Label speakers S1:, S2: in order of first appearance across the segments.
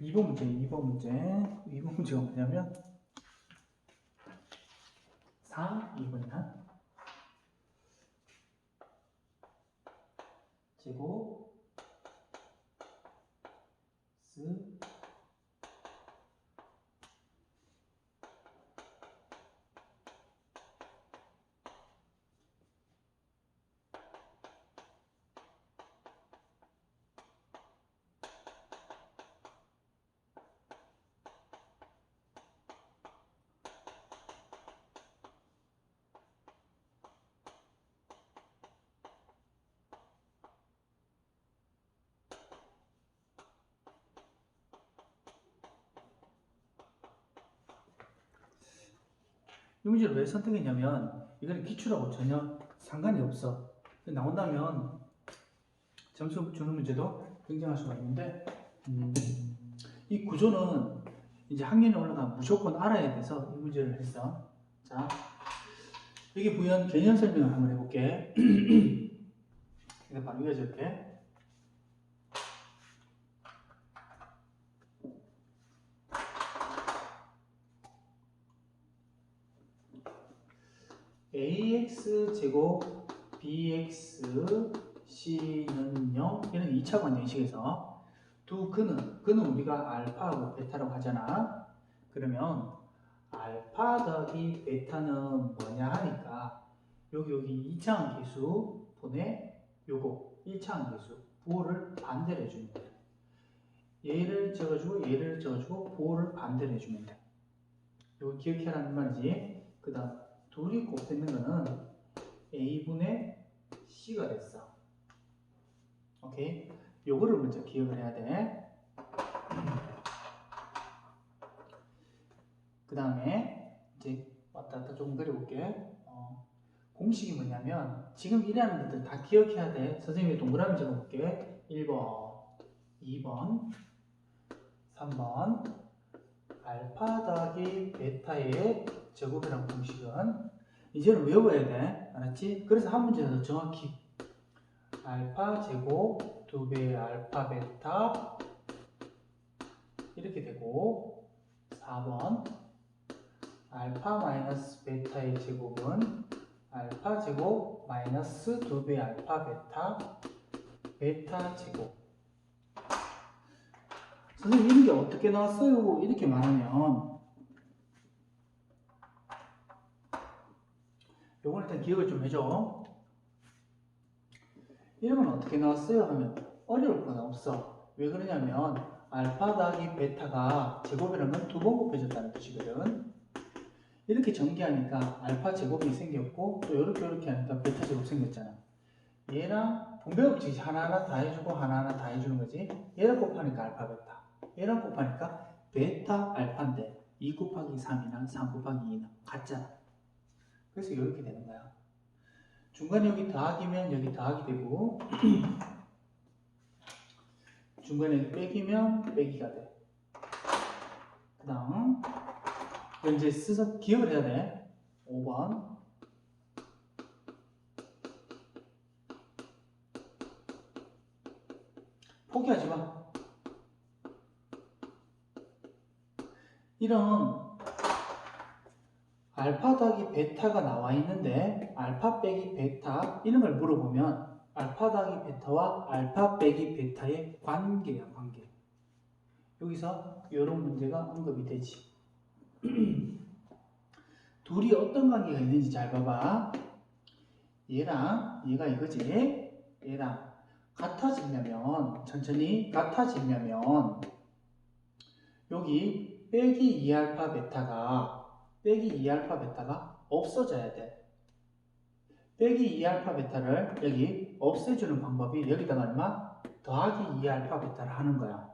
S1: 2번 문제, 2번 문제. 2번 문제가 뭐냐면 4, 2번이나 제곱 스 이 문제를 왜 선택했냐면 이거는 기출하고 전혀 상관이 없어. 나온다면 점수 주는 문제도 굉장할 수가 있는데 음, 이 구조는 이제 학년이 올라가면 무조건 알아야 돼서 이 문제를 했어. 자, 여기 부연 개념 설명을 한번 해볼게. 이거 바로 이어질게. Ax 제곱 bx c는 0 이런 2차 관계식에서 두 근은 근은 우리가 알파하고 베타라고 하잖아. 그러면 알파 더하기 베타는 뭐냐 하니까 여기 여기 2차 함계수 분의 요거 1차 함계수 부호를 반대로 해주면 돼 얘를 적어주고 얘를 적어주고 부호를 반대로 해주면 돼 이거 기억해라는 말이지. 그 다음 둘이 곱했는 거는 a분의 c가 됐어. 오케이? 요거를 먼저 기억을 해야 돼. 그 다음에 이제 왔다 갔다 조금 그려볼게. 어, 공식이 뭐냐면 지금 이라는 것들 다 기억해야 돼. 선생님이 동그라미 적어볼게. 1번, 2번, 3번 알파 더하기 베타의 제곱이라는 공식은 이제는 외워야 돼. 알았지? 그래서 한 문제에서 정확히 알파 제곱 2배의 알파 베타 이렇게 되고 4번 알파 마이너스 베타의 제곱은 알파 제곱 마이너스 2배의 알파 베타 베타 제곱 선생님 이런 게 어떻게 나왔어요? 이렇게 말하면 요건 일단 기억을 좀 해줘. 이런 건 어떻게 나왔어요? 하면 어려울 건 없어. 왜 그러냐면 알파 더하기 베타가 제곱이라는 건 두 번 곱해졌다는 뜻이거든. 이렇게 전개하니까 알파 제곱이 생겼고 또 이렇게 이렇게 하니까 베타 제곱 생겼잖아. 얘랑 분배 법칙이 하나하나 다 해주고 하나하나 다 해주는 거지. 얘랑 곱하니까 알파 베타. 얘랑 곱하니까 베타 알파인데 2 곱하기 3이나 3 곱하기 2는 같잖아. 그래서 이렇게 되는 거야. 중간에 여기 더하기면 여기 더하기 되고 중간에 빼기면 빼기가 돼. 그 다음 이제 쓰서 기억을 해야 돼. 5번 포기하지 마. 이런 알파 더하기 베타가 나와 있는데 알파 빼기 베타 이런 걸 물어보면 알파 더하기 베타와 알파 빼기 베타의 관계야 관계. 여기서 이런 문제가 언급이 되지. 둘이 어떤 관계가 있는지 잘 봐봐. 얘랑 얘가 이거지. 얘랑 같아지려면 천천히 같아지려면 여기 빼기 2알파 베타가 빼기 2알파 베타가 없어져야 돼. 빼기 2알파 베타를 여기 없애주는 방법이 여기다가 얼마? 더하기 2알파 베타를 하는 거야.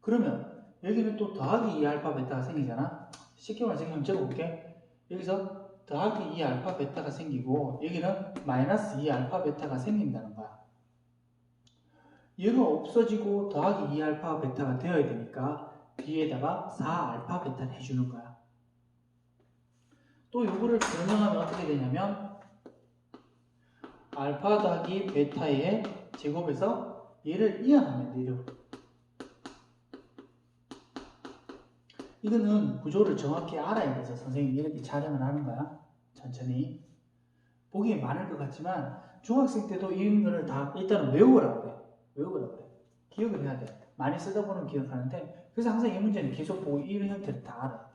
S1: 그러면 여기는 또 더하기 2알파 베타가 생기잖아. 쉽게 말해서 한번 적어볼게. 여기서 더하기 2알파 베타가 생기고 여기는 마이너스 2알파 베타가 생긴다는 거야. 얘가 없어지고 더하기 2알파 베타가 되어야 되니까 뒤에다가 4알파 베타를 해주는 거야. 또 요거를 변형하면 어떻게 되냐면 알파 더하기 베타의 제곱에서 얘를 이항하면 돼요. 이거는 구조를 정확히 알아야 돼서 선생님이 이렇게 촬영을 하는 거야. 천천히. 보기에 많을 것 같지만 중학생 때도 이런 거를 다 일단은 외우라고 그래. 외우라고 그래. 기억을 해야 돼. 많이 쓰다 보면 기억하는데 그래서 항상 이 문제는 계속 보고 이런 형태를 다 알아야 돼.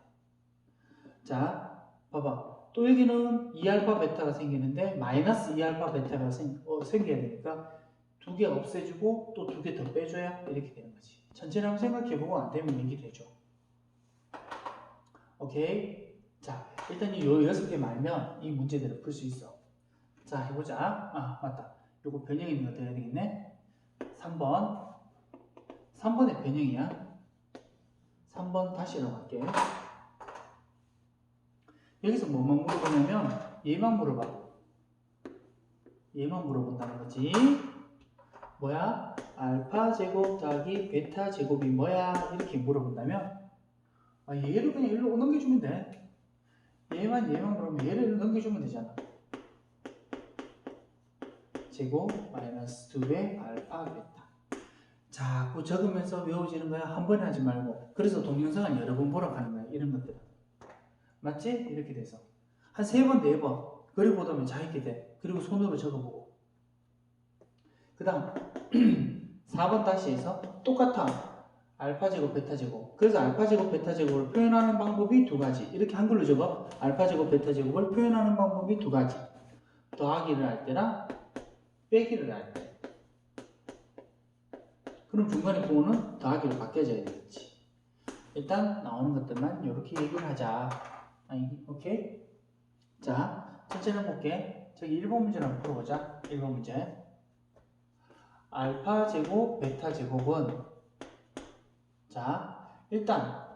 S1: 자, 봐봐. 또 여기는 2알파 베타가 생기는데 마이너스 2알파 베타가 생, 어, 생겨야 되니까 두 개 없애주고 또 두 개 더 빼줘야 이렇게 되는 거지. 천천히 한번 생각해보고 안 되면 얘기 되죠. 오케이. 자, 일단 이요 여섯 개 말면 이 문제들을 풀 수 있어. 자, 해보자. 아, 맞다. 요거 변형이 거 돼야 되겠네. 3번. 3번의 변형이야. 3번 다시 들어갈게. 여기서 뭐만 물어보냐면 얘만 물어봐. 얘만 물어본다는 거지. 뭐야? 알파 제곱 더하기 베타 제곱이 뭐야? 이렇게 물어본다면 아, 얘를 그냥 일로 넘겨주면 돼. 얘만 얘만 물으면 얘를 일로 넘겨주면 되잖아. 제곱 마이너스 2배 알파 베타. 자꾸 적으면서 외워지는 거야. 한 번에 하지 말고. 그래서 동영상을 여러 번 보러 가는 거야. 이런 것들은. 맞지? 이렇게 돼서. 한 세 번, 네 번. 그리고 보다 보면 자기게 돼. 그리고 손으로 적어보고. 그 다음, 4번 다시 해서 똑같아. 알파 제곱, 베타 제곱. 그래서 알파 제곱, 베타 제곱을 표현하는 방법이 두 가지. 이렇게 한글로 적어. 알파 제곱, 베타 제곱을 표현하는 방법이 두 가지. 더하기를 할 때랑 빼기를 할 때. 그럼 중간에 부호는 더하기로 바뀌어져야 되겠지. 일단 나오는 것들만 이렇게 얘기를 하자. 아니, 오케이? 자, 천천히 해볼게. 저기 1번 문제를 한번 풀어보자. 1번 문제. 알파 제곱, 베타 제곱은 자, 일단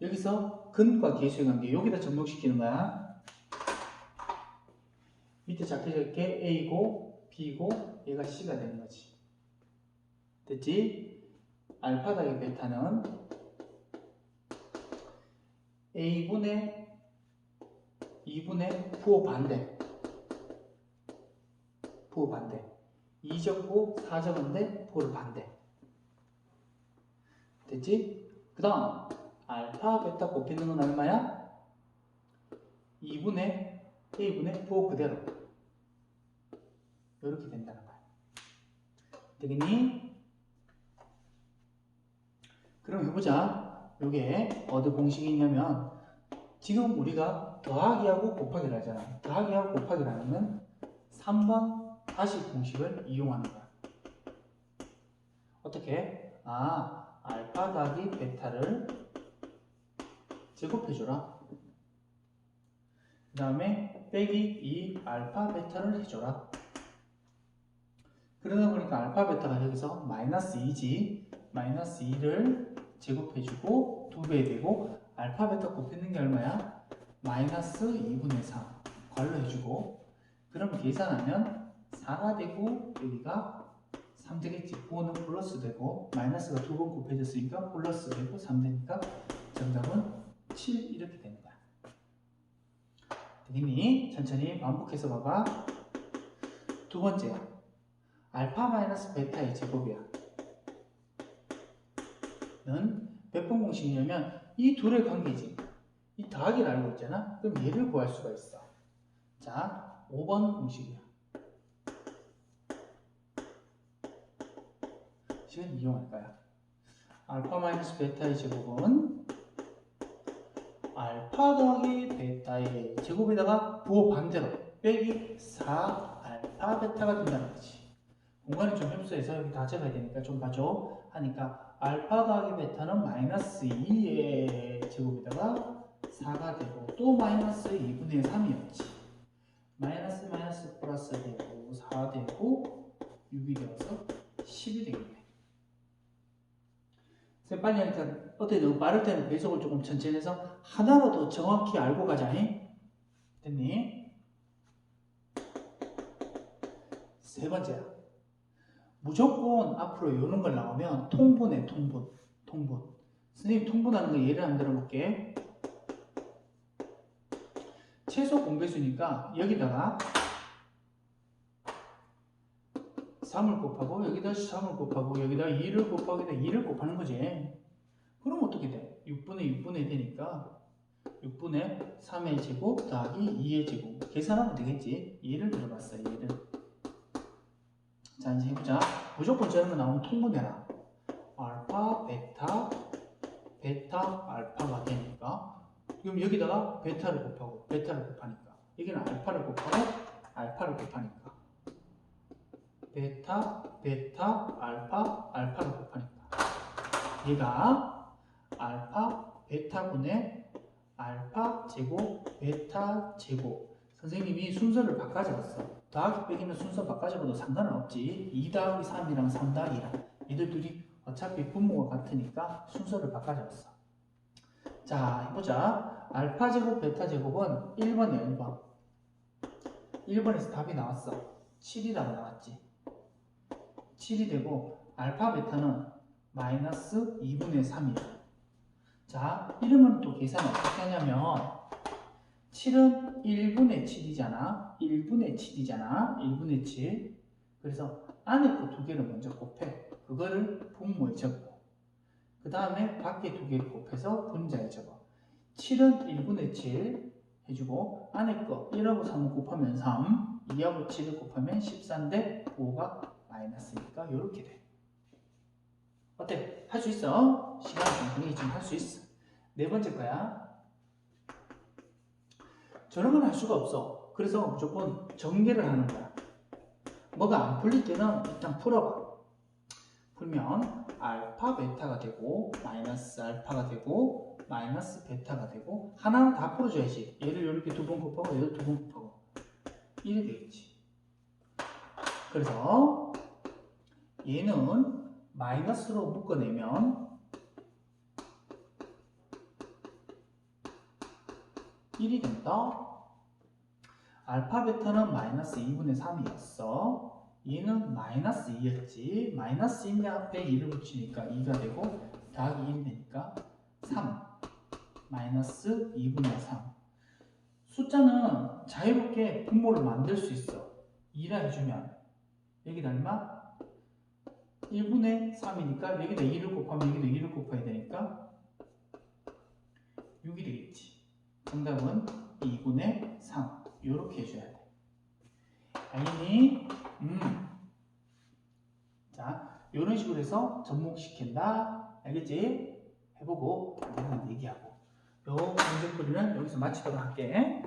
S1: 여기서 근과 계수의 관계 여기다 접목시키는 거야. 밑에 작혀져 있게 A고 B고 얘가 C가 되는 거지. 됐지? 알파 더하기 베타는 A분의 2분의 부호 반대 부호 반대 2적고 4적인데 부호를 반대 됐지? 그 다음 알파 베타 곱히는 건 얼마야? 2분의 A분의 부호 그대로 이렇게 된다는 거야 되겠니? 그럼 해보자 요게 어디 공식이냐면 지금 우리가 더하기하고 곱하기를 하잖아. 더하기하고 곱하기를 하면 3번 다시 공식을 이용하는 거야. 어떻게? 아, 알파 더하기 베타를 제곱해줘라. 그 다음에 빼기 이 알파 베타를 해줘라. 그러다 보니까 알파 베타가 여기서 마이너스 2지. 마이너스 2를 제곱해주고 2배 되고 알파 베타 곱히는 게 얼마야? 마이너스 2분의 3 괄호 해주고. 그럼 계산하면 4가 되고 여기가 3 되겠지. 9는 플러스 되고 마이너스가 두 번 곱해졌으니까 플러스 되고 3 되니까 정답은 7 이렇게 거야 되겠니? 천천히 반복해서 봐봐. 두 번째 알파 마이너스 베타의 제곱이야 는 몇 번 공식이냐면 이 둘의 관계지. 이 더하기를 알고 있잖아. 그럼 얘를 구할 수가 있어. 자, 5번 공식이야. 시간 이용할 거야. 알파 마이너스 베타의 제곱은 알파 더하기 베타의 제곱에다가 부호 반대로 빼기 4 알파 베타가 된다는 거지. 공간이 좀 협소해서 여기 다 적어야 되니까 좀 봐줘. 하니까 알파 더하기 베타는 마이너스 2의 제곱에다가 4가 되고 또 마이너스 2분의 3이었지. 마이너스 마이너스 플러스 되고 4 되고 6이 되어서 10이 되겠네. 쌤 빨리 하니까 어때? 너무 빠를 때는 배속을 조금 천천히 해서 하나라도 정확히 알고 가자니. 됐니? 세 번째야. 무조건 앞으로 이런 걸 나오면 통분해 통분 통분 선생님 통분하는 거 예를 안 들어볼게 최소 공배수니까 여기다가 3을 곱하고 여기다 3을 곱하고 여기다 2를 곱하고 여기다 2를 곱하는 거지. 그럼 어떻게 돼? 6분의 6분의 되니까 6분의 3의 제곱 더하기 2의 제곱 계산하면 되겠지. 얘를 들어봤어 얘를. 자 이제 해보자. 무조건 저런 거 나오면 통분해라. 알파, 베타, 베타, 알파가 되니까. 그럼 여기다가 베타를 곱하고 베타를 곱하니까. 여기는 알파를 곱하고 알파를 곱하니까. 베타, 베타, 알파, 알파를 곱하니까. 얘가 알파, 베타분의 알파 제곱, 베타 제곱. 선생님이 순서를 바꿔 적었어 더하기 빼기는 순서 바꿔 적어도 상관은 없지. 2 더하기 3이랑 3 더하기 2랑. 얘들 둘이 어차피 분모가 같으니까 순서를 바꿔 적었어. 자 해보자. 알파 제곱, 베타 제곱은 1번이야 1번. 1번에서 답이 나왔어. 7이라고 나왔지. 7이 되고 알파 베타는 마이너스 2분의 3이야. 자, 이러면 또 계산 어떻게 하냐면 7은 1분의 7이잖아. 1분의 7이잖아. 1분의 7. 그래서 안에 거 두 개를 먼저 곱해. 그거를 분모에 적고 그 다음에 밖에 두 개를 곱해서 분자에 적어. 7은 1분의 7 해주고 안에 거 1하고 3을 곱하면 3 2하고 7을 곱하면 14인데 5가 마이너스니까 이렇게 돼. 어때? 할 수 있어? 시간 좀 공이 좀할 수 있어. 네 번째 거야. 저런 건할 수가 없어. 그래서 무조건 전개를 하는 거야. 뭐가 안 풀릴 때는 일단 풀어봐. 풀면 알파 베타가 되고 마이너스 알파가 되고 마이너스 베타가 되고 하나는 다 풀어줘야지. 얘를 이렇게 두 번 곱하고 얘를 두 번 곱하고 이래 되겠지. 그래서 얘는 마이너스로 묶어내면 1이 된다. 알파 베타는 마이너스 2분의 3이었어. 얘는 마이너스 2였지. 마이너스 2의 앞에 2를 붙이니까 2가 되고 더하기 1이 되니까 3 마이너스 2분의 3 숫자는 자유롭게 분모를 만들 수 있어. 2라 해주면 여기다 얼마? 1분의 3이니까 여기다 2를 곱하면 여기다 2를 곱해야 되니까 6이 되겠지. 정답은 2분의 3. 이렇게 해줘야 돼. 알겠니? 음. 자, 이런 식으로 해서 접목시킨다. 알겠지? 해보고 얘기하고. 요 공정거리는 여기서 마치도록 할게.